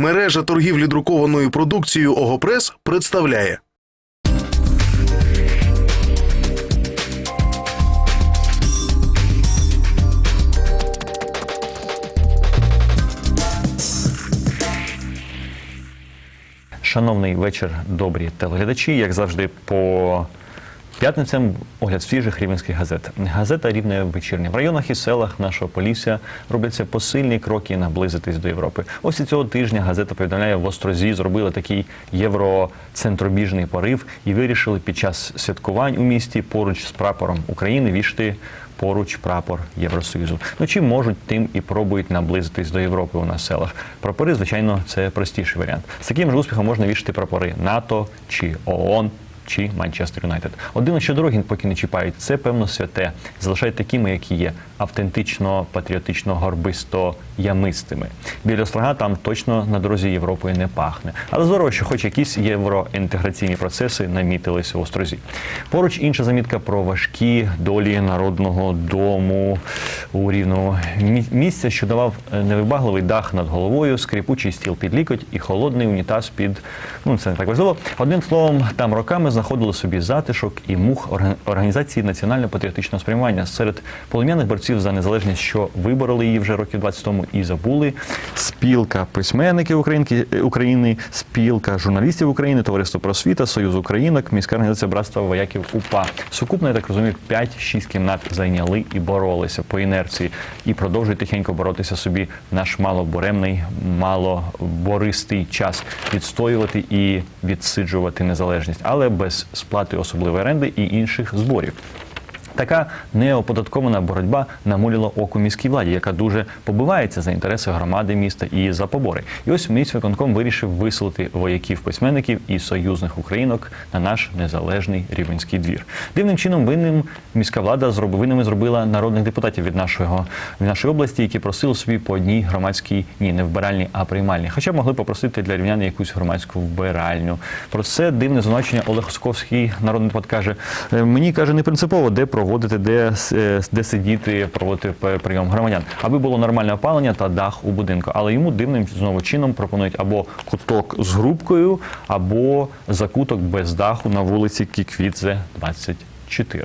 Мережа торгівлі друкованою продукцією Огопрес представляє. Шановний вечір, добрі телеглядачі. Як завжди, по п'ятницям огляд свіжих рівненських газет. Газета рівне вечірня. В районах і селах нашого Полісся робляться посильні кроки наблизитись до Європи. Ось і цього тижня газета повідомляє, в Острозі зробили такий євроцентробіжний порив і вирішили під час святкувань у місті поруч з прапором України вішти поруч прапор Євросоюзу. Ну чим можуть, тим і пробують наблизитись до Європи у нас селах. Прапори, звичайно, це простіший варіант. З таким же успіхом можна вішати прапори НАТО чи ООН. Чи Манчестер Юнайтед. Один що дороги поки не чіпають. Це певно святе. Залишають такими, які є, автентично, патріотично, горбисто ямистими. Біля слага там точно на дорозі Європою не пахне. Але здорово, що хоч якісь євроінтеграційні процеси намітилися в острозі. Поруч інша замітка про важкі долі народного дому у рівному місця, що давав е, невибагливий дах над головою, скрипучий стіл під лікоть і холодний унітаз під ну це не так важливо. Одним словом, там роками знаходили собі затишок і мух орга- організації національно-патріотичного спрямування серед полум'яних борців за незалежність, що вибороли її вже років 20 тому і забули. Спілка письменників Українки е, України, спілка журналістів України, товариство просвіта, Союз Українок, міська організація братства вояків УПА. Сукупно, я так розумію, 5-6 кімнат зайняли і боролися по інерції, і продовжують тихенько боротися собі наш малобуремний, малобористий час відстоювати і відсиджувати незалежність, але без сплати особливої оренди і інших зборів. Така неоподаткована боротьба намуліла око міській владі, яка дуже побивається за інтереси громади міста і за побори. І ось міськвиконком вирішив виселити вояків письменників і союзних українок на наш незалежний рівенський двір. Дивним чином винним міська влада винними зробила народних депутатів від нашого від нашої області, які просили собі по одній громадській ні, не вбиральні, а приймальні. Хоча могли попросити для рівнян якусь громадську вбиральню. Про це дивне звинувачення Олег Осковський, народний депутат, каже: «Е, мені каже, не принципово, де проводити, де, е, де сидіти, проводити прийом громадян, аби було нормальне опалення та дах у будинку. Але йому дивним знову чином пропонують або куток з грубкою, або закуток без даху на вулиці Кіквітзе, 24.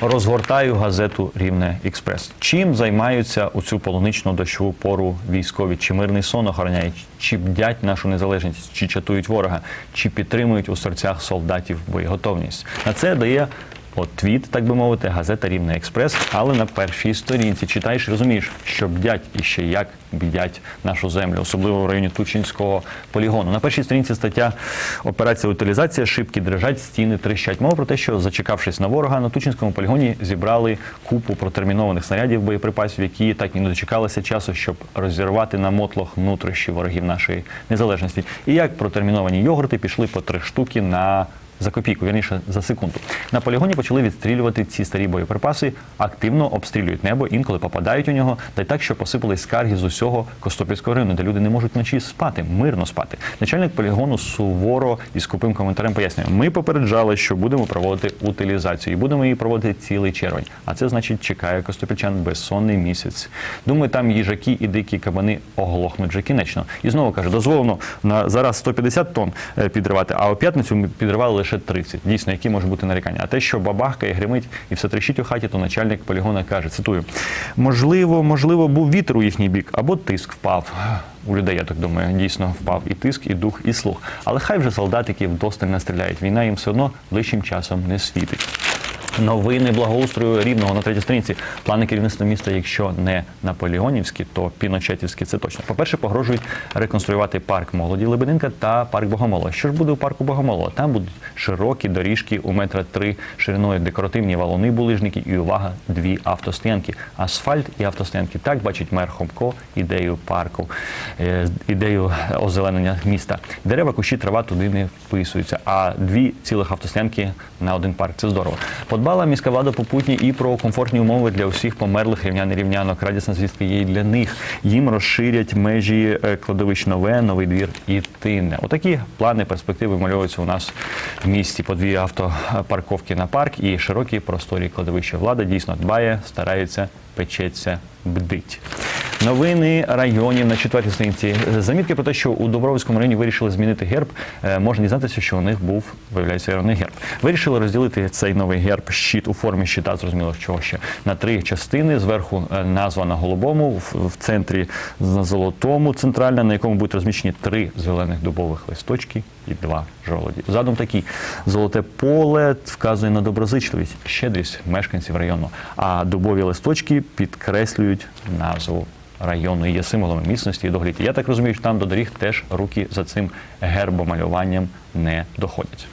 Розгортаю газету Рівне Експрес. Чим займаються у цю полуничну дощову пору військові? Чи мирний сон охороняють, чи бдять нашу незалежність, чи чатують ворога, чи підтримують у серцях солдатів боєготовність? На це дає от твіт, так би мовити, газета Рівне Експрес. Але на першій сторінці читаєш розумієш, що бдять і ще як бдять нашу землю, особливо в районі Тучинського полігону. На першій сторінці стаття Операція утилізація, шибки дрижать, стіни тріщать. Мова про те, що зачекавшись на ворога, на Тучинському полігоні зібрали купу протермінованих снарядів боєприпасів, які так і не дочекалися часу, щоб розірвати на мотлох нутрощі ворогів нашої незалежності. І як протерміновані йогурти пішли по три штуки на за копійку, вірніше за секунду. На полігоні почали відстрілювати ці старі боєприпаси, активно обстрілюють небо, інколи попадають у нього, та й так, що посипались скарги з усього Костопільського району, де люди не можуть вночі спати, мирно спати. Начальник полігону суворо і скупим коментарем пояснює: ми попереджали, що будемо проводити утилізацію, і будемо її проводити цілий червень. А це значить, чекає Костопільчан безсонний місяць. Думаю, там їжаки і дикі кабани оглохнуть вже кінечно. І знову каже, дозволено на зараз 150 тонн е, підривати, а у п'ятницю ми підривали лише 30. Дійсно, які можуть бути нарікання. А те, що бабахкає, гримить і все тріщить у хаті, то начальник полігона каже: цитую: можливо, можливо, був вітер у їхній бік, або тиск впав. У людей, я так думаю, дійсно впав і тиск, і дух, і слух. Але хай вже солдатики вдосталь настріляють. Війна їм все одно ближчим часом не світить. Новини благоустрою рівного на третій сторінці. Плани керівництва міста, якщо не наполеонівські, то піночетівські це точно. По-перше, погрожують реконструювати парк молоді Лебединка та парк Богомолова. Що ж буде у парку Богомолова? Там будуть широкі доріжки у метра три шириною, декоративні валуни, булижники і увага, дві автостоянки. Асфальт і автостоянки. Так бачить мер Хомко ідею парку, е, ідею озеленення міста. Дерева, кущі, трава туди не вписуються. А дві цілих автостоянки на один парк. Це здорово. Подбала міська влада попутні і про комфортні умови для усіх померлих рівнян і рівнянок. Радісна звістка є і для них. Їм розширять межі е, кладовищ нове, новий двір і тинне. Отакі плани, перспективи малюються у нас в місті. По дві автопарковки на парк і широкі просторі кладовища. Влада дійсно дбає, старається, печеться, бдить. Новини районів на четвертій сторінці. Замітки про те, що у Добровольському районі вирішили змінити герб. Е, Можна дізнатися, що у них був, виявляється, іронний герб. Вирішили розділити цей новий герб щит у формі щита, зрозуміло, чого ще на три частини. Зверху е, назва на голубому, в, центрі на золотому, центральна, на якому будуть розміщені три зелених дубових листочки і два жолоді. Задум такий: золоте поле вказує на доброзичливість, щедрість мешканців району. А дубові листочки підкреслюють назву району і є символами міцності і догліті. Я так розумію, що там до доріг теж руки за цим гербомалюванням не доходять.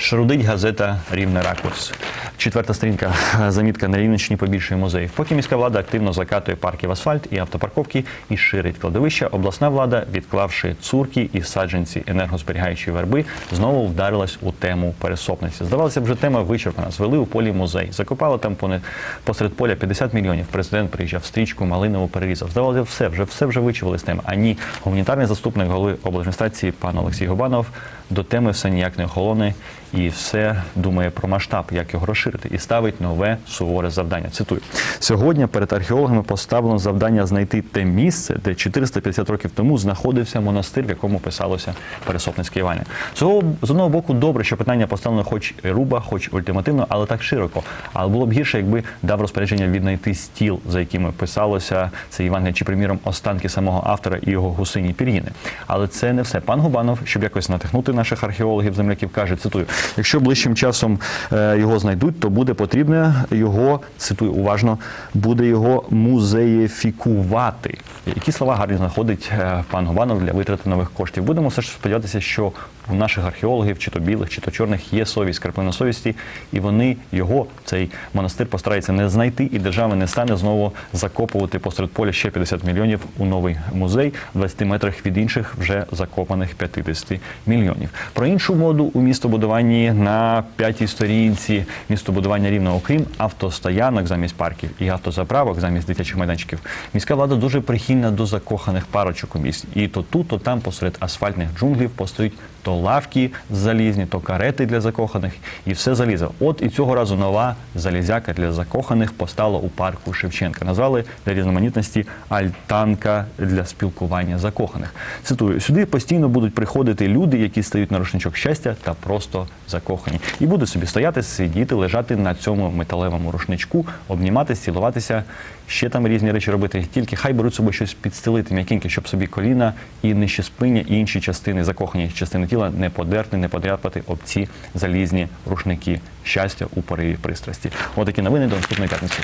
Шарудить газета Рівне ракурс. Четверта сторінка замітка на Рівненщині побільшує музеїв. Поки міська влада активно закатує парки в асфальт і автопарковки і ширить кладовища, обласна влада, відклавши цурки і саджанці енергозберігаючої верби, знову вдарилась у тему пересопниці. Здавалося б, вже тема вичерпана. Звели у полі музей, закопали там понад посеред поля 50 мільйонів. Президент приїжджав стрічку, малинову перерізав. Здавалося, все вже все вже вичавили з теми. А ні, гуманітарний заступник голови облдержадміністрації пан Олексій Губанов до теми все ніяк не охолоне і все думає про масштаб, як його розширити, і ставить нове суворе завдання. Цитую сьогодні перед археологами поставлено завдання знайти те місце, де 450 років тому знаходився монастир, в якому писалося Пересопницьке Івання. З одного- боку, добре, що питання поставлено, хоч руба, хоч ультимативно, але так широко. Але було б гірше, якби дав розпорядження віднайти стіл, за якими писалося це Євангеліє, чи приміром останки самого автора і його гусині пір'їни. Але це не все. Пан Губанов, щоб якось натихнути наших археологів, земляків, каже: цитую: якщо ближчим часом е, його знайдуть, то буде потрібно його цитую уважно, буде його музеєфікувати. Які слова гарні знаходить е, пан Губанов для витрати нових коштів? Будемо все ж сподіватися, що у наших археологів, чи то білих, чи то чорних, є совість, краплина совісті, і вони його, цей монастир, постараються не знайти, і держава не стане знову закопувати посеред поля ще 50 мільйонів у новий музей, в 20 метрах від інших вже закопаних 50 мільйонів. Про іншу моду у містобудуванні на п'ятій сторінці містобудування рівно, окрім автостоянок замість парків і автозаправок замість дитячих майданчиків. Міська влада дуже прихильна до закоханих парочок у місті. І то тут, то там посеред асфальтних джунглів постають то лавки залізні, то карети для закоханих, і все залізо. От і цього разу нова залізяка для закоханих постала у парку Шевченка. Назвали для різноманітності альтанка для спілкування закоханих. Цитую: сюди постійно будуть приходити люди, які стають на рушничок щастя та просто закохані, і будуть собі стояти, сидіти, лежати на цьому металевому рушничку, обніматися, цілуватися. Ще там різні речі робити. Тільки хай беруть з собою щось підстелити м'якеньке, щоб собі коліна і нижче спині, і інші частини закохані частини тіла не подерти, не подряпати об ці залізні рушники щастя у пориві пристрасті. Отакі новини до наступної п'ятниці.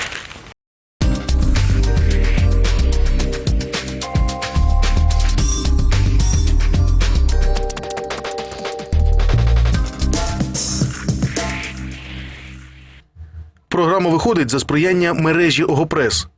Програма виходить за сприяння мережі Огопрес.